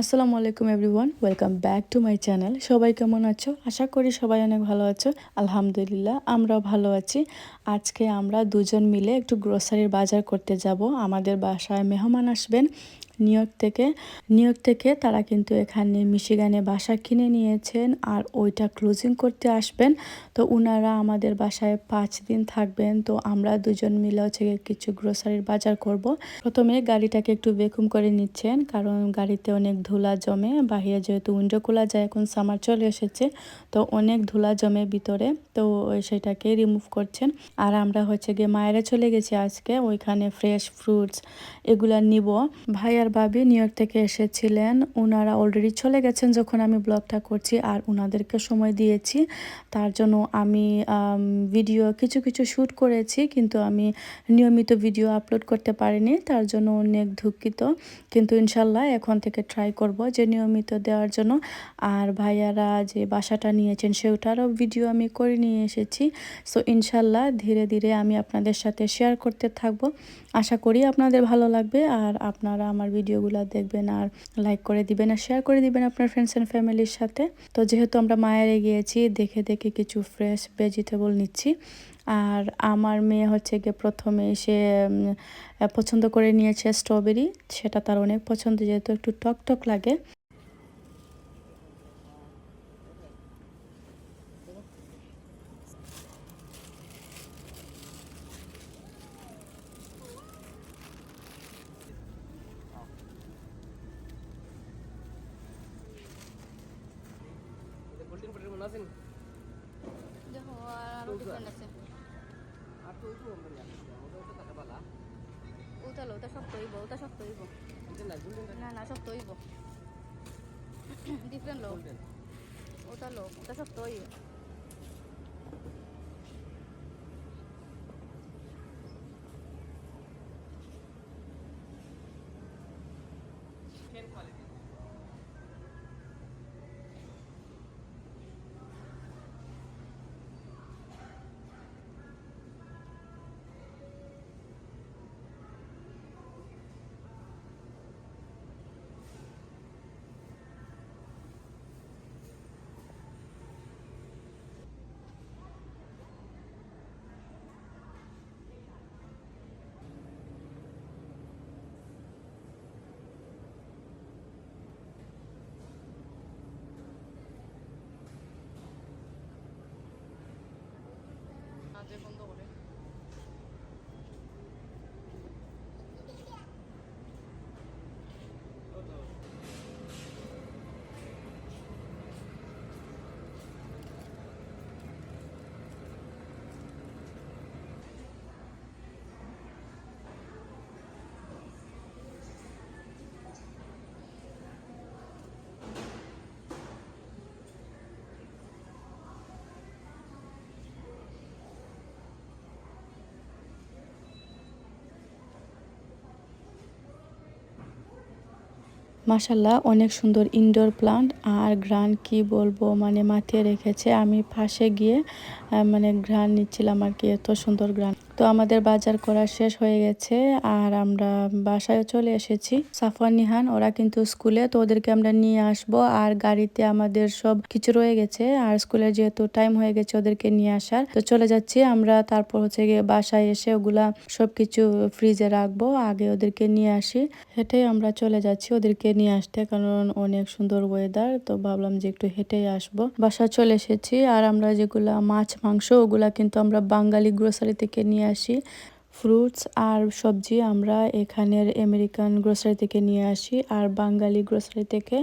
আসসালামু আলাইকুম everyone, welcome back to my channel. সবাই কেমন আছো? আশা করি সবাই অনেক ভালো আছো। আলহামদুলিল্লাহ, আমরাও ভালো আছি। আজকে আমরা দুজন মিলে একটু গ্রোসারির বাজার করতে যাব। আমাদের বাসায় মেহমান আসবেন। নিউ ইয়র্ক থেকে। নিউ ইয়র্ক থেকে তারা কিন্তু এখানে মিশিগানে বাসা কিনে নিয়েছেন আর ওইটা ক্লোজিং করতে আসবেন। তো ওনারা আমাদের বাসায় পাঁচ দিন থাকবেন। তো আমরা দুজন মিলে হচ্ছে কিছু গ্রোসারির বাজার করব। প্রথমে গাড়িটাকে একটু বেকুম করে নিচ্ছেন কারণ গাড়িতে অনেক ধুলা জমে। বাহিরে যেহেতু উইন্ডো খোলা যায়, এখন সামার চলে এসেছে। তো অনেক ধুলা জমে ভিতরে। তো সেটাকে রিমুভ করছেন। আর আমরা হচ্ছে গিয়ে মায়েরা চলে গেছি আজকে। ওইখানে ফ্রেশ ফ্রুটস এগুলা নিব। ভাই আর ভাবি নিউ ইয়র্ক থেকে এসেছিলেন। ওনারা অলরেডি চলে গেছেন যখন আমি ব্লগটা করছি আর ওনাদেরকে সময় দিয়েছি। তার জন্য আমি ভিডিও কিছু কিছু শ্যুট করেছি কিন্তু আমি নিয়মিত ভিডিও আপলোড করতে পারিনি। তার জন্য অনেক দুঃখিত। কিন্তু ইনশাল্লাহ এখন থেকে ট্রাই করব যে নিয়মিত দেওয়ার জন্য। আর ভাইয়ারা যে বাসাটা নিয়েছেন সেটারও ভিডিও আমি করে নিয়ে এসেছি। সো ইনশাল্লাহ ধীরে ধীরে আমি আপনাদের সাথে শেয়ার করতে থাকব। আশা করি আপনাদের ভালো লাগবে আর আপনারা আমার ভিডিওগুলো দেখবেন আর লাইক করে দিবেন আর শেয়ার করে দিবেন আপনার ফ্রেন্ডস অ্যান্ড ফ্যামিলির সাথে। তো যেহেতু আমরা মায়েরে গিয়েছি, দেখে দেখে কিছু ফ্রেশ ভেজিটেবল নিচ্ছি। আর আমার মেয়ে হচ্ছে গিয়ে প্রথমে সে পছন্দ করে নিয়েছে স্ট্রবেরি সেটা তার অনেক পছন্দ, যেহেতু একটু টক টক লাগে গোল্ডেন পটের মনে আছেন দেখো আর আরও ডিফারেন্ট আছে আর তো ওইটু আমরা জানি ওটা ওটা টাকা বালা উতালো ওটা শক্ত হইব ওটা শক্ত হইব। না? না না শক্ত হইব। ডিফারেন্ট লোক ওটা লোক ওটা শক্ত হইব। 만들 건데. মাসাল্লাহ অনেক সুন্দর ইনডোর প্লান্ট আর গ্রান কি বলব মানে মাতিয়ে রেখেছে। আমি পাশে গিয়ে মানে গ্রান নিচ্ছিলাম আর কি, এত সুন্দর গ্রান তো আমাদের বাজার করা শেষ হয়ে গেছে আর আমরা বাসায় চলে এসেছি। সাফওয়ান, নিহান, ওরা কিন্তু স্কুলে, তো ওদেরকে আমরা নিয়ে আসব আর গাড়িতে আমাদের সব কিছু রয়ে গেছে আর স্কুলে যেহেতু টাইম হয়ে গেছে ওদেরকে নিয়ে আসার, তো চলে যাচ্ছি। আমরা তারপর হচ্ছে গিয়ে বাসায় এসে ওগুলা সবকিছু ফ্রিজে রাখব, আগে ওদেরকে নিয়ে আসি। হেঁটেই আমরা চলে যাচ্ছি ওদেরকে নিয়ে আসতে কারণ অনেক সুন্দর ওয়েদার তো ভাবলাম যে একটু হেঁটেই আসব। বাসা চলে এসেছি আর আমরা যেগুলা মাছ, মাংস, ওগুলা কিন্তু আমরা বাঙালি গ্রোসারি থেকে নিয়ে আসি। ফ্রুটস আর সবজি আমরা এখানের আমেরিকান গ্রোসারি থেকে নিয়ে আসি আর বাঙালি গ্রোসারি থেকে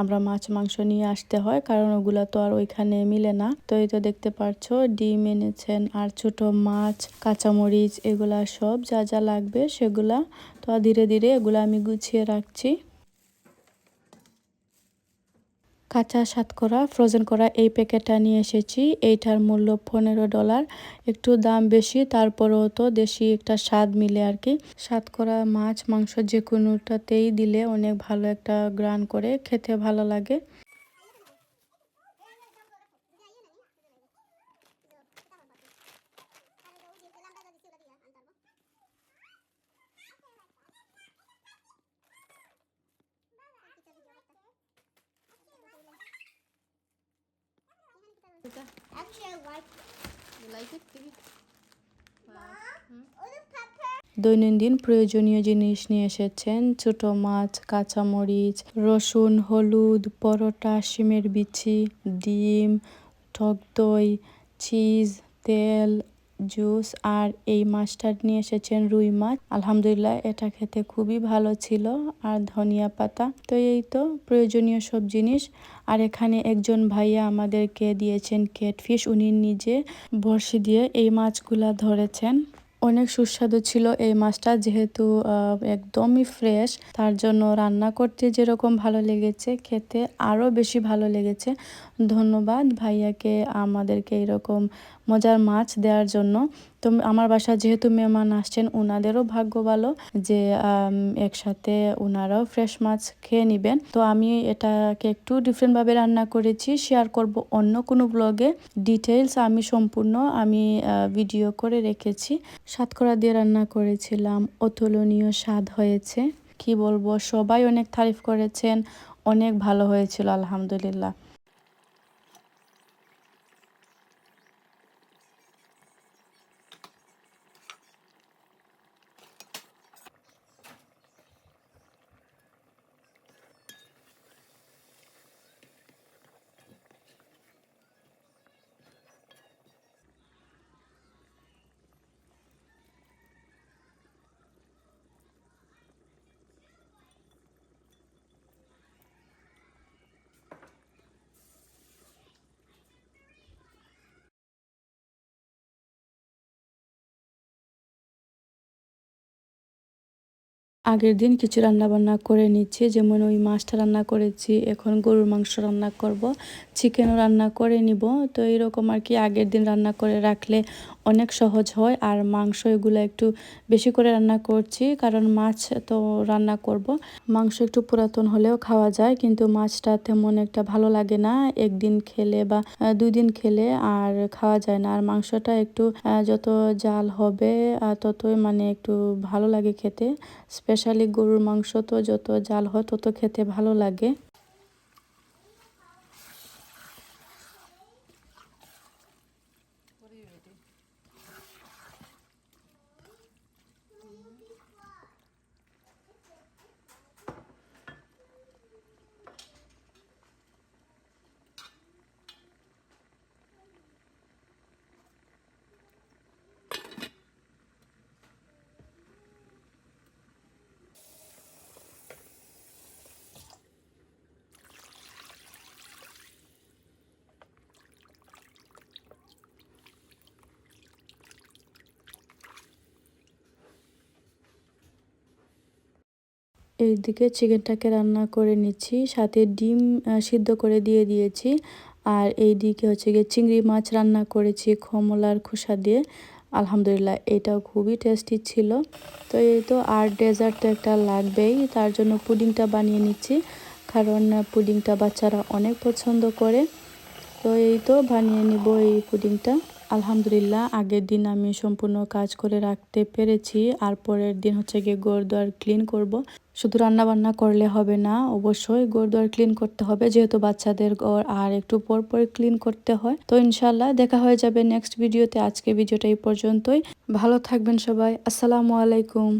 আমরা মাছ, মাংস নিয়ে আসতে হয় কারণ ওগুলা তো আর ওইখানে মিলে না। তো এই তো দেখতে পারছ, ডিম এনেছেন আর ছোট মাছ, কাঁচামরিচ এগুলা সব যা যা লাগবে সেগুলা তো ধীরে ধীরে এগুলা আমি গুছিয়ে রাখছি। কাঁচা সাতকরা ফ্রোজেন করা এই প্যাকেটটা নিয়ে এসেছি। এইটার মূল্য পনেরো ডলার একটু দাম বেশি, তারপরেও তো দেশি একটা স্বাদ মিলে আর কি। সাতকরা মাছ, মাংস যে কোনোটাতেই দিলে অনেক ভালো একটা গ্রান করে, খেতে ভালো লাগে। এটা Actually, I like You like it? It. Wow. pepper. দৈনন্দিন প্রয়োজনীয় জিনিস নিয়ে এসেছেন ছোট মাছ কাঁচামরিচ রসুন হলুদ পরোটা সিমের বিচি ডিম টক দই চিজ তেল জুস আর এই মাছটা নিয়ে এসেছেন রুই মাছ। আলহামদুলিল্লাহ, এটা খেতে খুবই ভালো ছিল। আর ধনিয়া পাতা, তো এই তো প্রয়োজনীয় সব জিনিস। আর এখানে একজন ভাইয়া আমাদেরকে দিয়েছেন ক্যাটফিশ। উনি নিজে বড়শি দিয়ে এই মাছগুলা ধরেছেন। অনেক সুস্বাদু ছিল এই মাছটা, যেহেতু একদমই ফ্রেশ। তার জন্য রান্না করতে যেরকম ভালো লেগেছে, খেতে আরও বেশি ভালো লেগেছে। ধন্যবাদ ভাইয়াকে, আমাদেরকে এরকম মজার মাছ দেওয়ার জন্য। তো আমার বাসা যেহেতু মেহমান আসছেন ওনাদেরও ভাগ্য ভালো যে একসাথে ওনারাও ফ্রেশ মাছ খেয়ে নেবেন। তো আমি এটাকে একটু ডিফারেন্টভাবে রান্না করেছি শেয়ার করব অন্য কোনো ব্লগে ডিটেলস আমি সম্পূর্ণ আমি ভিডিও করে রেখেছি। সাতকরা দিয়ে রান্না করেছিলাম, অতুলনীয় স্বাদ হয়েছে। কি বলব, সবাই অনেক তারিফ করেছেন, অনেক ভালো হয়েছিল, আলহামদুলিল্লাহ। আগের দিন কিছু রান্না বান্না করে নিচ্ছি। যেমন ওই মাছটা রান্না করেছি, এখন গরুর মাংস রান্না করব চিকেনও রান্না করে নিব। তো এরকম আর কি আগের দিন রান্না করে রাখলে অনেক সহজ হয়। আর মাংস এগুলো একটু বেশি করে রান্না করছি, কারণ মাছ তো রান্না করব। মাংস একটু পুরাতন হলেও খাওয়া যায়, কিন্তু মাছটা তেমন একটা ভালো লাগে না। একদিন খেলে বা দুই দিন খেলে আর খাওয়া যায় না। আর মাংসটা একটু যত জাল হবে ততই মানে একটু ভালো লাগে খেতে স্পেশালি গরুর মাংস তো যত জাল হয় তত খেতে ভালো লাগে। এইদিকে চিকেনটাকে রান্না করে নিচ্ছি, সাথে ডিম সিদ্ধ করে দিয়ে দিয়েছি। আর এইদিকে হচ্ছে গিয়ে চিংড়ি মাছ রান্না করেছি কমলার খোসা দিয়ে। আলহামদুলিল্লাহ, এটাও খুবই টেস্টি ছিল। তো এই তো আর ডেজার্ট একটা লাগবেই, তার জন্য পুডিংটা বানিয়ে নিচ্ছি। কারণ পুডিংটা বাচ্চারা অনেক পছন্দ করে। তো এই তো বানিয়ে নিব এই পুডিংটা। আলহামদুলিল্লাহ, আগের দিন আমি সম্পূর্ণ কাজ করে রাখতে পেরেছি, আর পরের দিন হচ্ছে গিয়ে গোরদোয়ার ক্লিন করব। শুধু রান্না বান্না করলে হবে না, অবশ্যই গোরদুয়ার ক্লিন করতে হবে, যেহেতু বাচ্চাদের ঘর আর একটু পর পর ক্লিন করতে হয়। তো ইনশাল্লাহ দেখা হয়ে যাবে নেক্সট ভিডিওতে আজকে ভিডিওটা এই পর্যন্তই। ভালো থাকবেন সবাই। আসসালামু আলাইকুম।